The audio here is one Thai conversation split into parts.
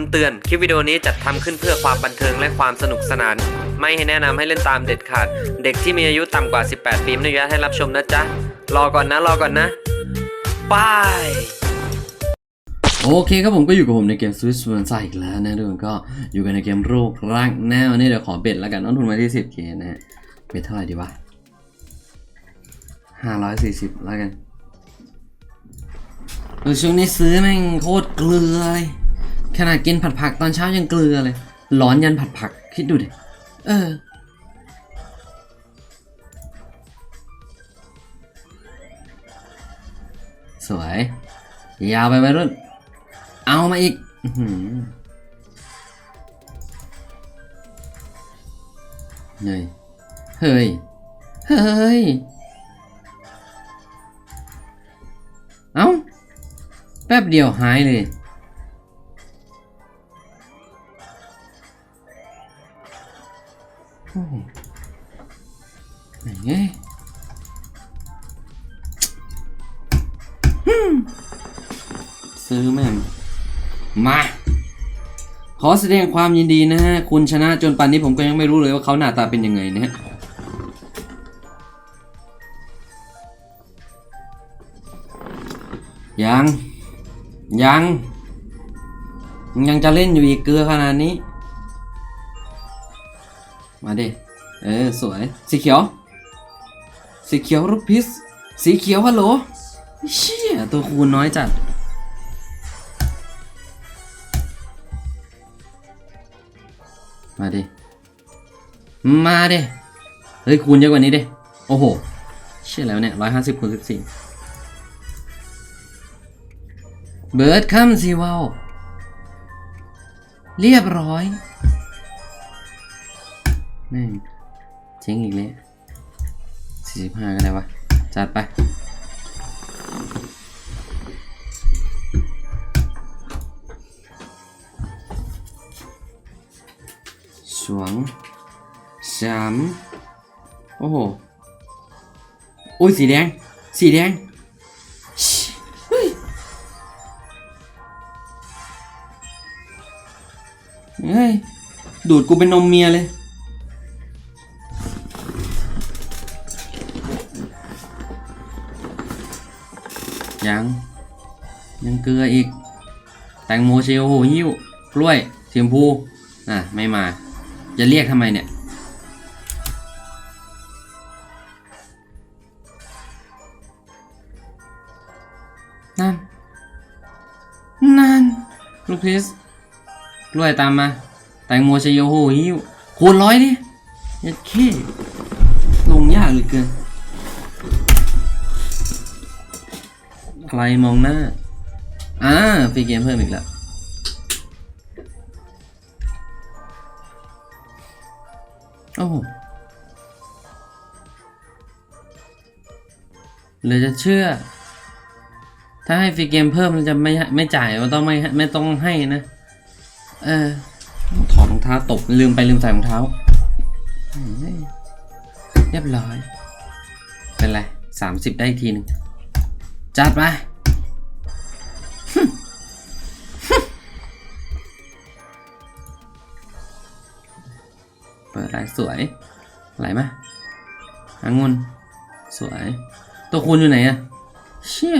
ำเตือน คลิปวิดีโอนี้จัดทำขึ้นเพื่อความบันเทิงและความสนุกสนาน ไม่ให้แนะนำให้เล่นตามเด็ดขาด เด็กที่มีอายุต่ำกว่า 18 ปีไม่อนุญาตให้รับชมนะจ๊ะ รอก่อนนะ รอก่อนนะบายโอเคครับผมก็อยู่กับผมในเกม Swiss w o r l d อีกแล้วนะทุกคนก็อยู่กันในเกมโรคร่างแนวนี่เดี๋ยวขอเบ็ดแล้วกันต้นทุนมาที่ 10k นะฮะเบ็ดเท่าไหร่ดีวะ540 แล้วกันช่วงนี้ซื้อแม่งโคตรเกลือเลย ขนาดกินผัดผักตอนเช้ายังเกลือเลยร้อนยันผัดผัก คิดดูดิ เออ สวย ยาวไปไปรุ่น เอามาอีกเฮ้ย เฮ้ย เฮ้ย เอ้า แป๊บเดียวหายเลย หนไงซื้อแม่งมา ขอแสดงความยินดีนะฮะ คุณชนะจนป่านนี้ผมก็ยังไม่รู้เลยว่าเขาหน้าตาเป็นยังไงนะฮะยัง ยัง ยังจะเล่นอยู่อีกเกลือขนาดนี้ มาดิ เออ สวย สีเขียว สีเขียวรูปพิษสีเขียวฮัลโหลเชี่ยตัวคูณน้อยจัด มาดิ มาดิ เฮ้ยคูณเยอะกว่านี้ดิ โอ้โห เชี่ยแล้วเนี่ยร้อยห้าสิบคูณสิบสี่เบิร์ดคัมซีวาวเรียบร้อยแม่งเจ๊งอีกเลย สี่สิบห้าก็ได้วะ จัดไป สวงสามโอ้โห โอ้ย สีแดง สีแดงชิเฮ้ยเฮ้ย ดูดกูเป็นนมเมียเลย ยัง ยังเกลืออีก แตงโมเชลโหหิ้ว กล้วยสีชมพูอะไม่มา จะเรียกทำไมเนี่ย นั่น นั่น ลูกพีสกล้วยตามมา แตงโมเชลโหหิ้วคูณร้อยดิยัดขี้ลงยากเหลือเกิน อะไรมองหน้า อ่าฟรีเกมเพิ่มอีกแล้วโอ้โหเหลือจะเชื่อ ถ้าให้ฟรีเกมเพิ่มมันจะไม่ไม่จ่ายมันต้องไม่ไม่ต้องให้นะ เออ ถอดรองเท้าตกลืมไปลืมใส่รองเท้าเฮ้ยเรียบร้อย เป็นไรสามสิบได้อีกทีหนึ่ง จัดไปเปิดไหลสวยไหลไหมหางุนสวย ตัวคูณอยู่ไหนอะเชี่ย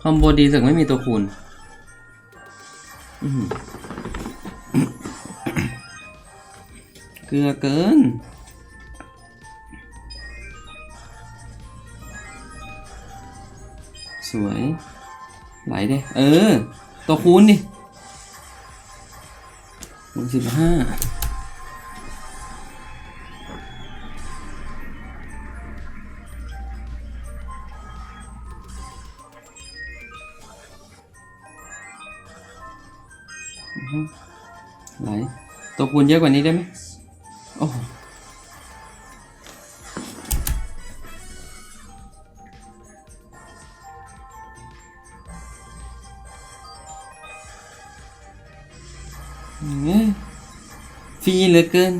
คอมโบดีสึกไม่มีตัวคูณเกลือเกิน สวย ไหลเด้เออ ตัวคูณดิคูณสิบห้าไหลตัวคูณเยอะกว่านี้ได้ไหมโอ้โหเอ้ ฟรีเหลือเกิน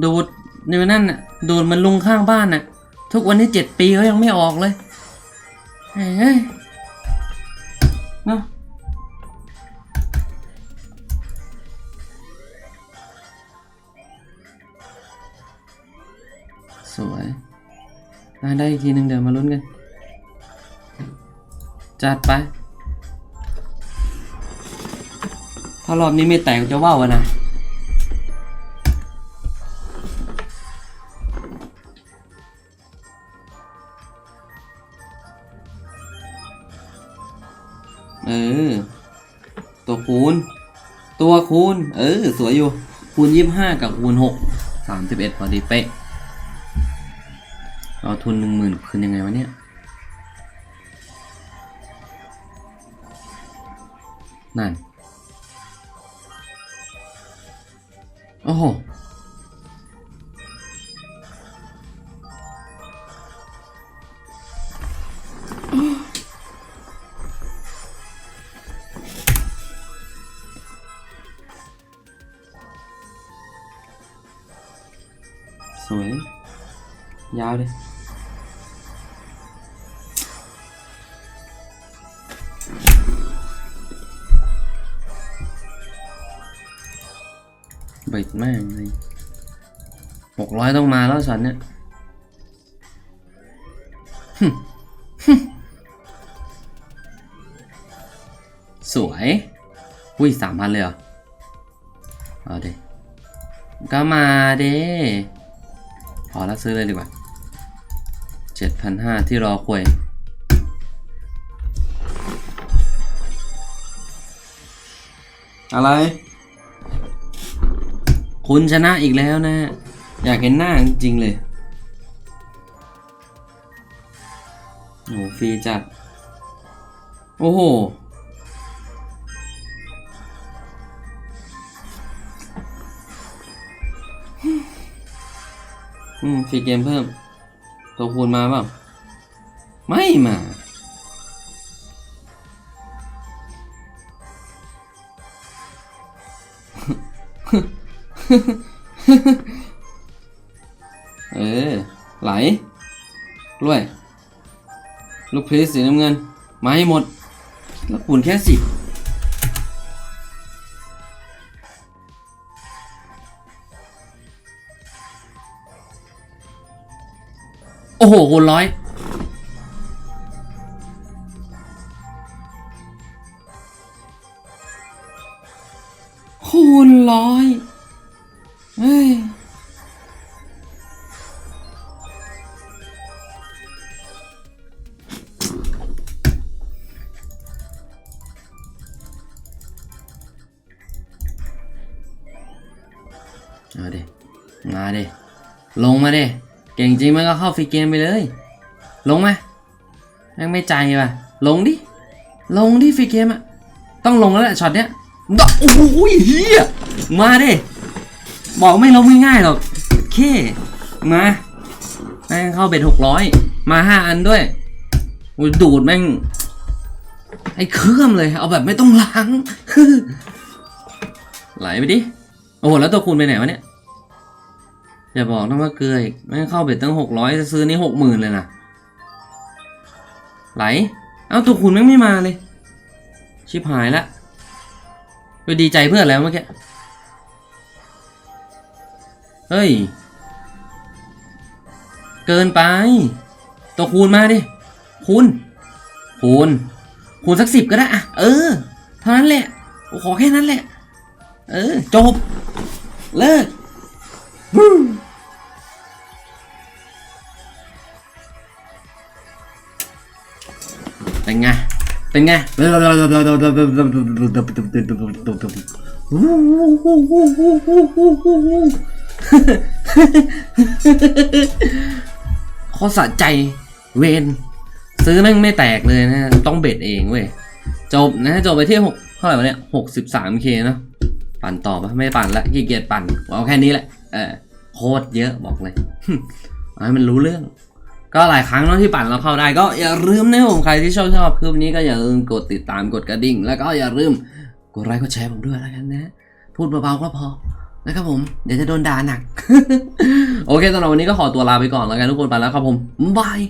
โดดในวันนั้นน่ะ โดดมันลุงข้างบ้านน่ะ ทุกวันนี้เจ็ดปีเขายังไม่ออกเลยเฮ้ยเนาะสวยได้อีกทีหนึ่งเดี๋ยวมาลุ้นกัน จัดไป ถ้ารอบนี้ไม่แตกจะว่าวอะนะเออ ตัวคูณ ตัวคูณ เออ สวยอยู่ คูณยี่ห้ากับคูณหกสามสิบเอ็ดพอดีเป๊ะเอาทุนหนึ่งหมื่นคืนยังไงวะเนี่ย นั่น โอ้โห บิดแม่งเลยหกร้อยต้องมาแล้วฉันเนี่ยหึหึสวย อุ้ยสามพันเลยเหรอ เอาเดก็มาเด้พอแล้วซื้อเลยดีกว่าเจ็ดพันห้าที่รอควยอะไร คุณชนะอีกแล้วนะ อยากเห็นหน้าจริงเลยโอ้โหฟรีจัด โอ้โห อืมฟรีเกมเพิ่ม ตัวคูณมาเปล่า ไม่มา เออ ไหลกล้วย ลูกพลีสสีน้ำเงิน มาให้หมด แล้วคูณแค่สิบโอ้โหคูณร้อยคูณร้อย เฮ้ยเอาดิมาดิลงมาดิเก่งจริงมันก็เข้าฟรีเกมไปเลย ลงมาแม่งไม่ใจว่ะ ลงดิ ลงดิฟรีเกมอะต้องลงแล้วแหละช็อตเนี้ยดอกโอ้โหเฮียมาดิ บอกไม่ลงง่ายๆหรอกเคมาแม่งเข้าเบ็ดหกร้อยมาห้าอันด้วยดูดแม่งไอ้เครื่องเลย เอาแบบไม่ต้องล้างไหลไปดิ โอ้โห แล้วตัวคูณไปไหนวะเนี่ย อย่าบอกนะว่าเกลืออีกแม่งเข้าเบ็ดตั้งหกร้อยจะซื้อนี่หกหมื่นเลยนะไหล เอ้าตัวคูณแม่งไม่มาเลย ชิบหายละไปดีใจเพื่อนแล้วเมื่อกี้ เฮ้ย เกินไป ตัวคูณมาดิ คูณ คูณ คูณสักสิบก็ได้อะเออ เท่านั้นแหละ ขอแค่นั้นแหละ เออ จบ เลิกวูเป็นไง เป็นไง ข้อสะใจเวนซื้อแม่งไม่แตกเลยนะ ต้องเบ็ดเองเว้ย จบนะ จบไปที่หกเท่าไหร่วะเนี่ยหกสิบสามเคเนะปั่นต่อปะไม่ปั่นละขี้เกียจปั่นเอาแค่นี้แหละเออโคตรเยอะบอกเลยเอาให้มันรู้เรื่อง ก็หลายครั้งเนาะที่ปั่นเราเข้าได้ก็อย่าลืมนะผมใครที่ชอบชอบคลิปนี้ก็อย่าลืมกดติดตามกดกระดิ่ง แล้วก็อย่าลืมกดไลค์กดแชร์ผมด้วยแล้วกันนะ พูดเบาๆก็พอ นะครับผม เดี๋ยวจะโดนด่าหนัก โอเคสำหรับวันนี้ก็ขอตัวลาไปก่อนแล้วกันทุกคนไปแล้วครับผมบาย